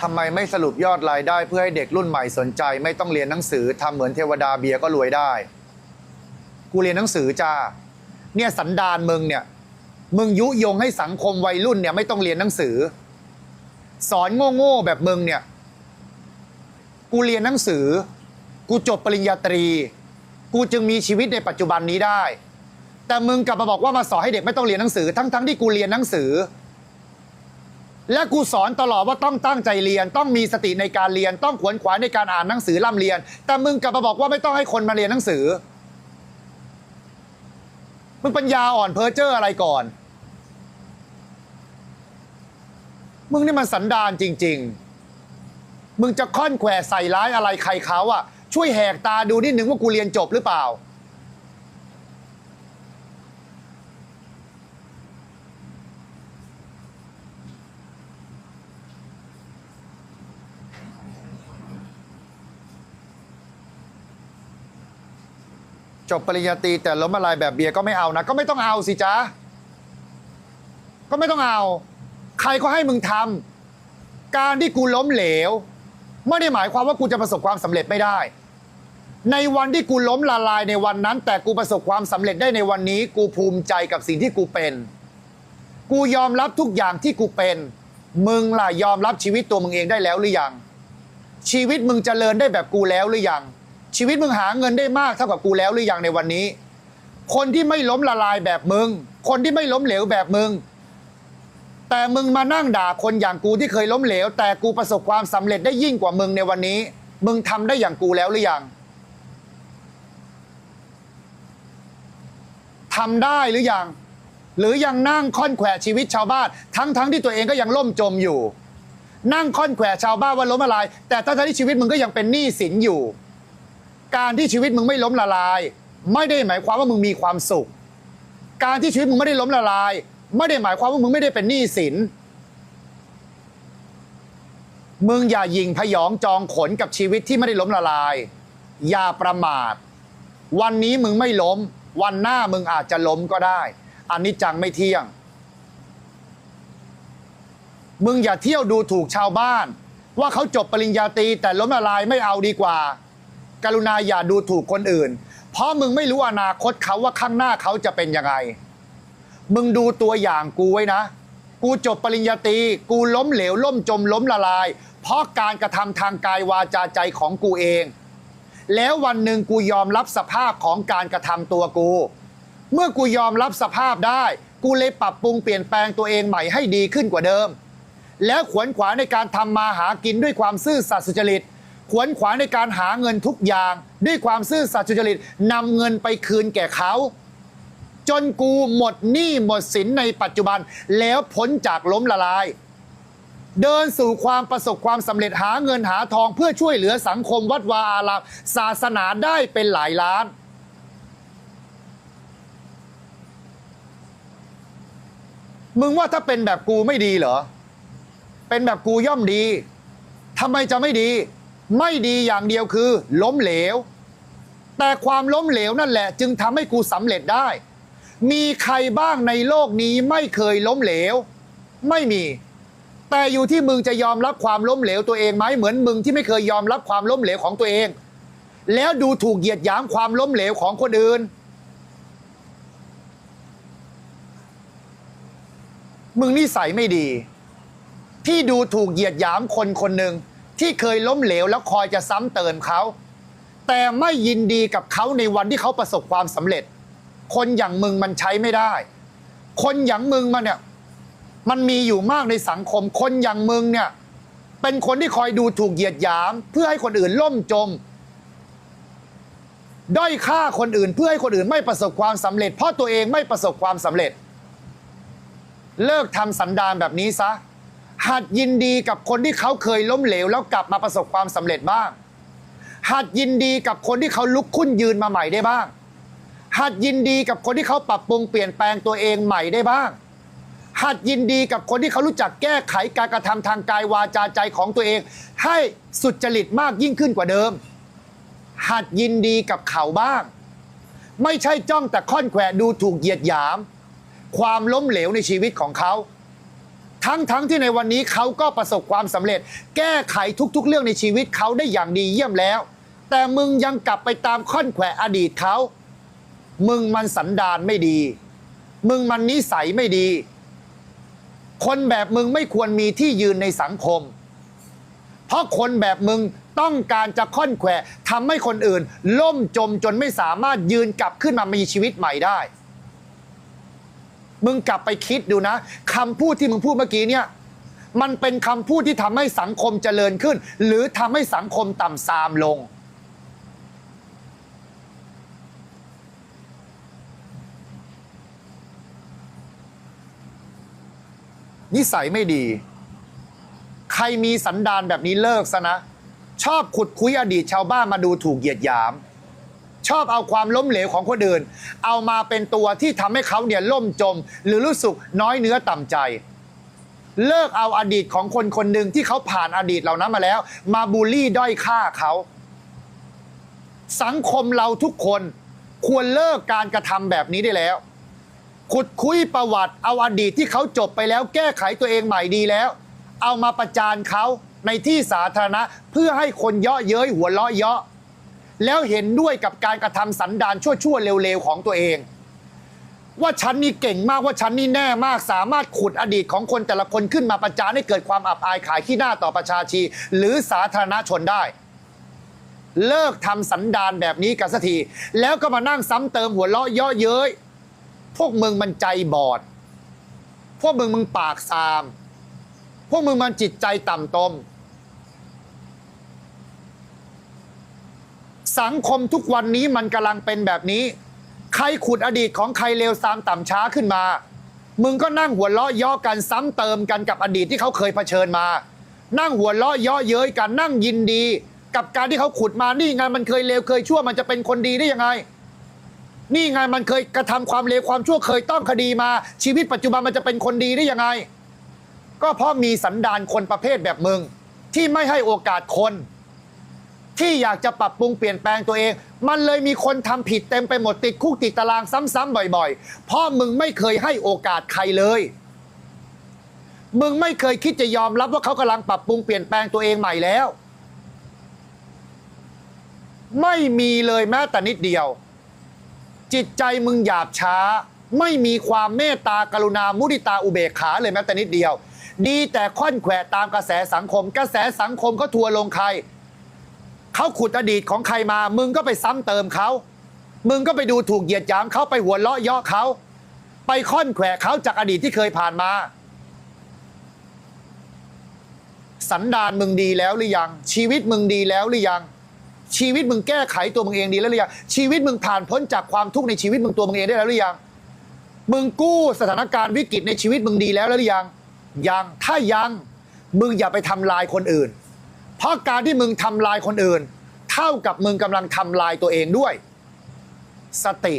ทำไมไม่สรุปยอดรายได้เพื่อให้เด็กรุ่นใหม่สนใจ ไม่ต้องเรียนหนังสือทำเหมือนเทวดาเบียก็รวยได้ กูเรียนหนังสือจ้า เนี่ยสันดานมึงเนี่ย มึงยุยงให้สังคมวัยรุ่นเนี่ยไม่ต้องเรียนหนังสือ สอนโง่ๆแบบมึงเนี่ย กูเรียนหนังสือ กูจบปริญญาตรี กูจึงมีชีวิตในปัจจุบันนี้ได้ แต่มึงกลับมาบอกว่ามาสอนให้เด็กไม่ต้องเรียนหนังสือ ทั้งๆที่กูเรียนหนังสือ และกูสอนตลอดว่าต้องตั้งใจเรียน ต้องมีสติในการเรียน ต้องขวนขวายในการอ่านหนังสือร่ำเรียน แต่มึงกลับมาบอกว่าไม่ต้องให้คนมาเรียนหนังสือ มึงปัญญาอ่อนเพ้อเจ้ออะไรก่อน มึงนี่มันสันดานจริง ๆ มึงจะค่อนแขวใส่ร้ายอะไรใครเขาอะช่วยแหกตาดูนิดนึงว่ากูเรียนจบหรือเปล่า จบปริญญาตรีแต่ล้มละลายแบบเบียร์ก็ไม่เอานะ ก็ไม่ต้องเอาสิจ๊ะก็ไม่ต้องเอา ใครก็ให้มึงทำการที่กูล้มเหลว ไม่ได้หมายความว่ากูจะประสบความสำเร็จไม่ได้ ในวันที่กูล้มละลายในวันนั้น แต่กูประสบความสำเร็จได้ในวันนี้ กูภูมิใจกับสิ่งที่กูเป็น กูยอมรับทุกอย่างที่กูเป็น มึงล่ะยอมรับชีวิตตัวมึงเองได้แล้วหรือยัง ชีวิตมึงเจริญได้แบบกูแล้วหรือยัง ชีวิตมึงหาเงินได้มากเท่ากับกูแล้วหรือยังในวันนี้ คนที่ไม่ล้มละลายแบบมึง คนที่ไม่ล้มเหลวแบบมึง แต่มึงมานั่งด่าคนอย่างกูที่เคยล้มเหลว แต่กูประสบความสำเร็จได้ยิ่งกว่ามึงในวันนี้ มึงทำได้อย่างกูแล้วหรือยังทำได้หรือยัง หรือยังนั่งค่อนแขวะชีวิตชาวบ้าน ทั้งทั้งที่ตัวเองก็ยังล่มจมอยู่ นั่งค่อนแขวะชาวบ้านว่าล้มละลาย แต่ทั้งที่ชีวิตมึงก็ยังเป็นหนี้สินอยู่ การที่ชีวิตมึงไม่ล้มละลาย ไม่ได้หมายความว่ามึงมีความสุข การที่ชีวิตมึงไม่ได้ล้มละลาย ไม่ได้หมายความว่ามึงไม่ได้เป็นหนี้สินมึงอย่ายิงพยองจองขนกับชีวิตที่ไม่ได้ล้มละลาย อย่าประมาท วันนี้มึงไม่ล้ม วันหน้ามึงอาจจะล้มก็ได้อันนี้จังไม่เที่ยง มึงอย่าเที่ยวดูถูกชาวบ้าน ว่าเขาจบปริญญาตรีแต่ล้มละลายไม่เอาดีกว่า กรุณาอย่าดูถูกคนอื่น เพราะมึงไม่รู้อนาคตเขาว่าข้างหน้าเขาจะเป็นยังไง มึงดูตัวอย่างกูไว้นะ กูจบปริญญาตรีกูล้มเหลวล่มจมล้มละลาย เพราะการกระทำทางกายวาจาใจของกูเอง แล้ววันหนึ่งกูยอมรับสภาพของการกระทำตัวกู เมื่อกูยอมรับสภาพได้ กูเลยปรับปรุงเปลี่ยนแปลงตัวเองใหม่ให้ดีขึ้นกว่าเดิม แล้วขวนขวายในการทำมาหากินด้วยความซื่อสัตย์สุจริต ขวนขวายในการหาเงินทุกอย่าง ด้วยความซื่อสัตย์สุจริตนำเงินไปคืนแก่เขา จนกูหมดหนี้หมดสินในปัจจุบันแล้วพ้นจากล้มละลาย เดินสู่ความประสบความสำเร็จหาเงินหาทองเพื่อช่วยเหลือสังคมวัดวาอารามศาสนาได้เป็นหลายล้านมึงว่าถ้าเป็นแบบกูไม่ดีเหรอ เป็นแบบกูย่อมดี ทำไมจะไม่ดี ไม่ดีอย่างเดียวคือ ล้มเหลว แต่ความล้มเหลวนั่นแหละ จึงทำให้กูสำเร็จได้ มีใครบ้างในโลกนี้ไม่เคยล้มเหลว ไม่มี แต่อยู่ที่มึงจะยอมรับความล้มเหลวตัวเองไหมเหมือนมึงที่ไม่เคยยอมรับความล้มเหลวของตัวเอง แล้วดูถูกเหยียดหยามความล้มเหลวของคนอื่น มึงนิสัยไม่ดี ที่ดูถูกเหยียดหยามคนคนหนึ่ง ที่เคยล้มเหลวแล้วคอยจะซ้ำเติมเขาแต่ไม่ยินดีกับเขาในวันที่เขาประสบความสำเร็จ คนอย่างมึงมันใช้ไม่ได้ คนอย่างมึงมันเนี่ยมันมีอยู่มากในสังคม คนอย่างมึงเนี่ยเป็นคนที่คอยดูถูกเหยียดหยาม เพื่อให้คนอื่นล่มจม ด้อยค่าคนอื่นเพื่อให้คนอื่นไม่ประสบความสำเร็จ เพราะตัวเองไม่ประสบความสำเร็จ เลิกทำสันดานแบบนี้ซะ หัดยินดีกับคนที่เขาเคยล้มเหลว แล้วกลับมาประสบความสำเร็จบ้าง หัดยินดีกับคนที่เขาลุกขึ้นยืนมาใหม่ได้บ้าง หัดยินดีกับคนที่เขาปรับปรุงเปลี่ยนแปลงตัวเองใหม่ได้บ้าง หัดยินดีกับคนที่เขารู้จักแก้ไขการกระทำทางกายวาจาใจของตัวเอง ให้สุจริตมากยิ่งขึ้นกว่าเดิม หัดยินดีกับเขาบ้าง ไม่ใช่จ้องแต่ค่อนแขวดูถูกเหยียดหยาม ความล้มเหลวในชีวิตของเขา ทั้งทั้งที่ในวันนี้เขาก็ประสบความสำเร็จ แก้ไขทุก ๆ เรื่องในชีวิตเขาได้อย่างดีเยี่ยมแล้ว แต่มึงยังกลับไปตามค่อนแขวะอดีตเขามึงมันสันดานไม่ดี มึงมันนิสัยไม่ดี คนแบบมึงไม่ควรมีที่ยืนในสังคม เพราะคนแบบมึงต้องการจะค่อนแขวะทำให้คนอื่น ล่มจมจนไม่สามารถยืนกลับขึ้นมามีชีวิตใหม่ได้ มึงกลับไปคิดดูนะคำพูดที่มึงพูดเมื่อกี้เนี่ย มันเป็นคำพูดที่ทำให้สังคมเจริญขึ้น หรือทำให้สังคมต่ำทรามลง นิสัยไม่ดี ใครมีสันดานแบบนี้เลิกซะนะ ชอบขุดคุยอดีตชาวบ้านมาดูถูกเหยียดหยาม ชอบเอาความล้มเหลวของคนอื่น เอามาเป็นตัวที่ทำให้เขาเนี่ยล่มจม หรือรู้สึกน้อยเนื้อต่ำใจ เลิกเอาอดีตของคนคนหนึ่งที่เขาผ่านอดีตเหล่านั้นมาแล้ว มาบูลลี่ด้อยค่าเขา สังคมเราทุกคนควรเลิกการกระทำแบบนี้ได้แล้ว ขุดคุยประวัติเอาอดีตที่เขาจบไปแล้ว แก้ไขตัวเองใหม่ดีแล้ว เอามาประจานเขาในที่สาธารณะเพื่อให้คนเยาะเย้ยหัวเราะเยาะ แล้วเห็นด้วยกับการกระทำสันดานชั่วๆเร็วๆของตัวเอง ว่าฉันนี่เก่งมากว่าฉันนี่แน่มากสามารถขุดอดีตของคนแต่ละคนขึ้นมาประจานให้เกิดความอับอายขายขี้หน้าต่อประชาชี หรือสาธารณชนได้ เลิกทำสันดานแบบนี้กันสักทีแล้วก็มานั่งซ้ำเติมหัวเราะเยาะเย้ยพวกมึงมันใจบอด พวกมึงมึงปากซาม พวกมึงมันจิตใจต่ำตม สังคมทุกวันนี้มันกำลังเป็นแบบนี้ ใครขุดอดีตของใครเลวซามต่ำช้าขึ้นมา มึงก็นั่งหัวเราะย่อกันซ้ำเติมกันกับอดีตที่เขาเคยเผชิญมา นั่งหัวเราะย่อเย้ยกันนั่งยินดี กับการที่เขาขุดมานี่ไงมันเคยเลวเคยชั่วมันจะเป็นคนดีได้ยังไง นี่ไงมันเคยกระทำความเลวความชั่วเคยต้องคดีมา ชีวิตปัจจุบันมันจะเป็นคนดีได้ยังไง ก็เพราะมีสันดานคนประเภทแบบมึง ที่ไม่ให้โอกาสคน ที่อยากจะปรับปรุงเปลี่ยนแปลงตัวเอง มันเลยมีคนทำผิดเต็มไปหมดติดคุกติดตารางซ้ำๆบ่อย ๆ เพราะมึงไม่เคยให้โอกาสใครเลย มึงไม่เคยคิดจะยอมรับว่าเขากำลังปรับปรุงเปลี่ยนแปลงตัวเองใหม่แล้ว ไม่มีเลยแม้แต่นิดเดียว จิตใจมึงหยาบช้า ไม่มีความเมตตากรุณามุทิตาอุเบกขาเลยแม้แต่นิดเดียว ดีแต่ค่อนแขวะตามกระแสสังคม กระแสสังคมก็ทัวร์ลงใคร เขาขุดอดีตของใครมา มึงก็ไปซ้ำเติมเขา มึงก็ไปดูถูกเหยียดหยามเขาไปหัวเราะเยาะเขา ไปค่อนแขวะเขาจากอดีตที่เคยผ่านมา สันดานมึงดีแล้วหรือยัง ชีวิตมึงดีแล้วหรือยัง ชีวิตมึงแก้ไขตัวมึงเองดีแล้วหรือยัง ชีวิตมึงผ่านพ้นจากความทุกข์ในชีวิตมึงตัวมึงเองได้แล้วหรือยัง มึงกู้สถานการณ์วิกฤตในชีวิตมึงดีแล้วหรือยัง ยัง ถ้ายัง มึงอย่าไปทำลายคนอื่น เพราะการที่มึงทำลายคนอื่น เท่ากับมึงกำลังทำลายตัวเองด้วย สติ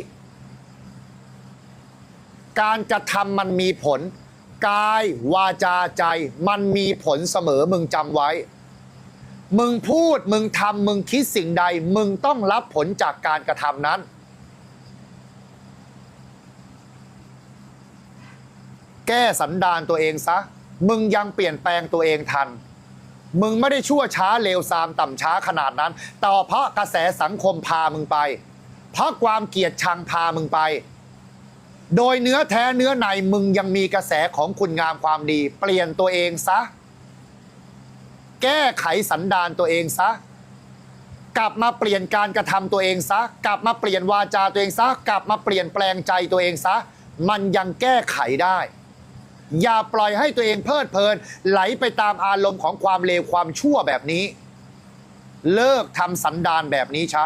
การกระทำมันมีผล กายวาจาใจ มันมีผลเสมอมึงจำไว้ มึงพูดมึงทำมึงคิดสิ่งใด มึงต้องรับผลจากการกระทำนั้น แก้สันดานตัวเองซะ มึงยังเปลี่ยนแปลงตัวเองทัน มึงไม่ได้ชั่วช้าเลวซามต่ำช้าขนาดนั้น แต่เพราะกระแสสังคมพามึงไป เพราะความเกลียดชังพามึงไป โดยเนื้อแท้เนื้อในมึงยังมีกระแสของคุณงามความดี เปลี่ยนตัวเองซะ แก้ไขสันดานตัวเองซะ กลับมาเปลี่ยนการกระทำตัวเองซะ กลับมาเปลี่ยนวาจาตัวเองซะ กลับมาเปลี่ยนแปลงใจตัวเองซะ มันยังแก้ไขได้ อย่าปล่อยให้ตัวเองเพลิดเพลิน ไหลไปตามอารมณ์ของความเลวความชั่วแบบนี้ เลิกทำสันดานแบบนี้ชะ